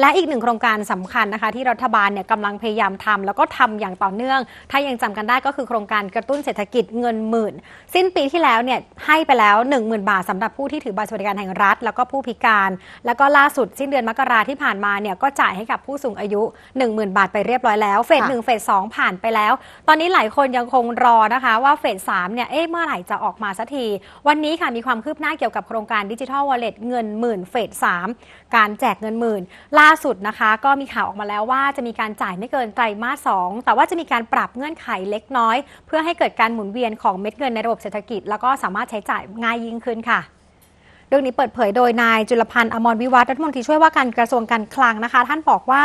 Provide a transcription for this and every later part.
และอีกหนึ่งโครงการสำคัญนะคะ ที่รัฐบาลเนี่ยกำลังพยายามทำแล้วก็ทำอย่างต่อเนื่อง ถ้ายังจำกันได้ก็คือโครงการกระตุ้นเศรษฐกิจเงินหมื่น สิ้นปีที่แล้วเนี่ยให้ไปแล้ว 10,000 บาทสำหรับผู้ที่ถือบัตรสวัสดิการแห่งรัฐ แล้วก็ผู้พิการ แล้วก็ล่าสุดสิ้นเดือนมกราที่ผ่านมาเนี่ยก็จ่ายให้กับผู้สูงอายุ 10,000 บาทไปเรียบร้อยแล้วเฟสหนึ่งเฟสสองผ่านไปแล้ว ตอนนี้หลายคนยังคงรอนะคะว่าเฟสสามเนี่ยเอ๊ะเมื่อไหร่จะออกมาสักทีวันนี้ค่ะมีความคืบหน้าเกี่ยวกับโครงการดิจิทัลวอลเล็ตเงินหมื่นเฟสสามการแจกเงินหมื่นล่าสุดนะคะ ก็มีข่าวออกมาแล้วว่าจะมีการจ่ายไม่เกินไตรมาสสองแต่ว่าจะมีการปรับเงื่อนไขเล็กน้อย เพื่อให้เกิดการหมุนเวียนของเม็ดเงินในระบบเศรษฐกิจ แล้วก็สามารถใช้จ่ายง่ายยิ่งขึ้นค่ะเรื่องนี้เปิดเผยโดยนายจุลพันธ์อมรวิวัฒน์รัฐมนตรีช่วยว่าการกระทรวงการคลังนะคะ ท่านบอกว่า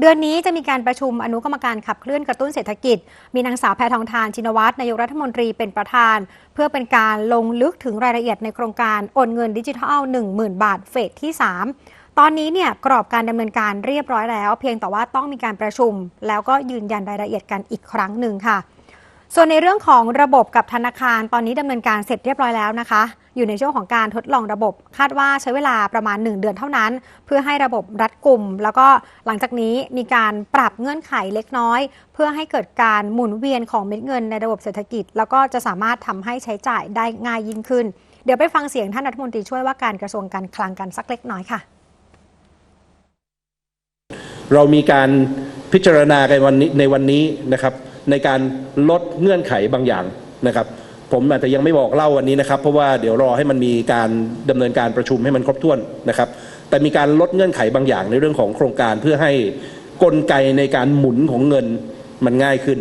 เดือนนี้จะมีการประชุมอนุกรรมการขับเคลื่อนกระตุ้นเศรษฐกิจ มีนางสาวแพทองทานชินวัตรนายกรัฐมนตรีเป็นประธาน เพื่อเป็นการลงลึกถึงรายละเอียดในโครงการโอนเงินดิจิทัล 10,000 บาทเฟสที่ 3 ตอนนี้เนี่ยกรอบการดำเนินการเรียบร้อยแล้ว เพียงแต่ว่าต้องมีการประชุม แล้วก็ยืนยันรายละเอียดกันอีกครั้งหนึ่งค่ะ ส่วนในเรื่องของระบบกับธนาคาร ตอนนี้ดำเนินการเสร็จเรียบร้อยแล้วนะคะ อยู่ในช่วงของการทดลองระบบ คาดว่าใช้เวลาประมาณ 1 เดือนเท่านั้น เพื่อให้ระบบรัดกลุ่ม แล้วก็หลังจากนี้มีการปรับเงื่อนไขเล็กน้อย เพื่อให้เกิดการหมุนเวียนของเม็ดเงินในระบบเศรษฐกิจ แล้วก็จะสามารถทำให้ใช้จ่ายได้ง่ายยิ่งขึ้น เดี๋ยวไปฟังเสียงท่านรัฐมนตรีช่วยว่าการกระทรวงการคลังกันสักเล็กน้อยค่ะ เรามีการพิจารณากันวันนี้ในวันนี้นะครับ ในการลดเงื่อนไขบางอย่างนะครับ ผมอาจจะยังไม่บอกเล่าวันนี้นะครับ เพราะว่าเดี๋ยวรอให้มันมีการดำเนินการประชุมให้มันครบถ้วนนะครับ แต่มีการลดเงื่อนไขบางอย่างในเรื่องของโครงการเพื่อให้กลไกในการหมุนของเงินมันง่ายขึ้น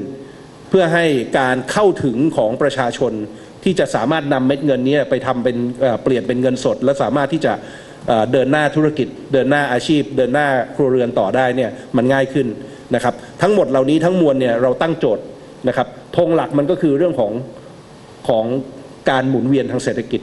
เพื่อให้การเข้าถึงของประชาชนที่จะสามารถนำเม็ดเงินนี้ไปทำเป็นเปลี่ยนเป็นเงินสด และสามารถที่จะ เดินหน้าธุรกิจ เดินหน้าอาชีพ เดินหน้าครัวเรือนต่อได้เนี่ยมันง่ายขึ้นนะครับทั้งหมดเหล่านี้ทั้งมวลเนี่ยเราตั้งโจทย์นะครับธงหลักมันก็คือเรื่องของของการหมุนเวียนทางเศรษฐกิจ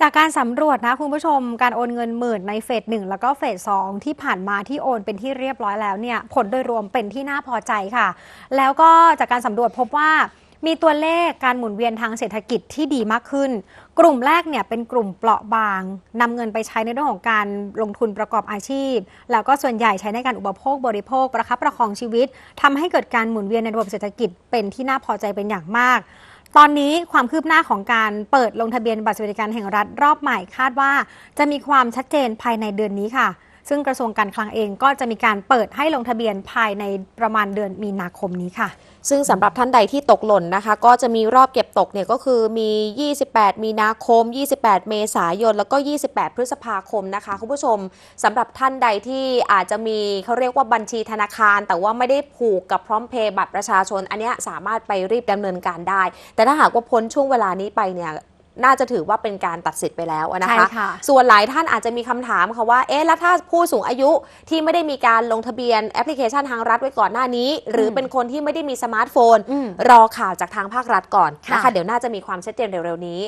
จากการสำรวจนะคุณผู้ชม การโอนเงินหมื่นในเฟสหนึ่งแล้วก็เฟสสองที่ผ่านมาที่โอนเป็นที่เรียบร้อยแล้วเนี่ยผลโดยรวมเป็นที่น่าพอใจค่ะ แล้วก็จากการสำรวจพบว่า มีตัวเลขการหมุนเวียนทางเศรษฐกิจที่ดีมากขึ้น กลุ่มแรกเนี่ยเป็นกลุ่มเปราะบางนำเงินไปใช้ในเรื่องของการลงทุนประกอบอาชีพ แล้วก็ส่วนใหญ่ใช้ในการอุปโภคบริโภค ประคับประคองชีวิตทำให้เกิดการหมุนเวียนในระบบเศรษฐกิจเป็นที่น่าพอใจเป็นอย่างมากตอนนี้ความคืบหน้าของการเปิดลงทะเบียนบัตรสวัสดิการแห่งรัฐรอบใหม่คาดว่า จะมีความชัดเจนภายในเดือนนี้ค่ะ ซึ่งกระทรวงการคลังเองก็จะมีการเปิดให้ลงทะเบียนภายในประมาณเดือนมีนาคมนี้ค่ะ ซึ่งสำหรับท่านใดที่ตกหล่นนะคะ ก็จะมีรอบเก็บตกเนี่ยก็คือมี 28 มีนาคม 28 เมษายน แล้วก็ 28 พฤษภาคมนะคะคุณผู้ชมสำหรับท่านใดที่อาจจะมีเขาเรียกว่าบัญชีธนาคาร แต่ว่าไม่ได้ผูกกับพร้อมเพย์บัตรประชาชน อันนี้สามารถไปรีบดำเนินการได้ แต่ถ้าหากว่าพ้นช่วงเวลานี้ไปเนี่ย น่าจะถือว่าเป็นการตัดสิทธิ์ไปแล้วนะใช่คะค่ะส่วนหลายท่านอาจจะมีคำถามค่ะว่า เอ๊ะ แล้วถ้าผู้สูงอายุที่ไม่ได้มีการลงทะเบียนแอปพลิเคชันทางรัฐไว้ก่อนหน้านี้ หรือเป็นคนที่ไม่ได้มีสมาร์ทโฟนอืมรอข่าวจากทางภาครัฐก่อนนะคะค่ะเดี๋ยวน่าจะมีความชัดเจนเร็วๆนี้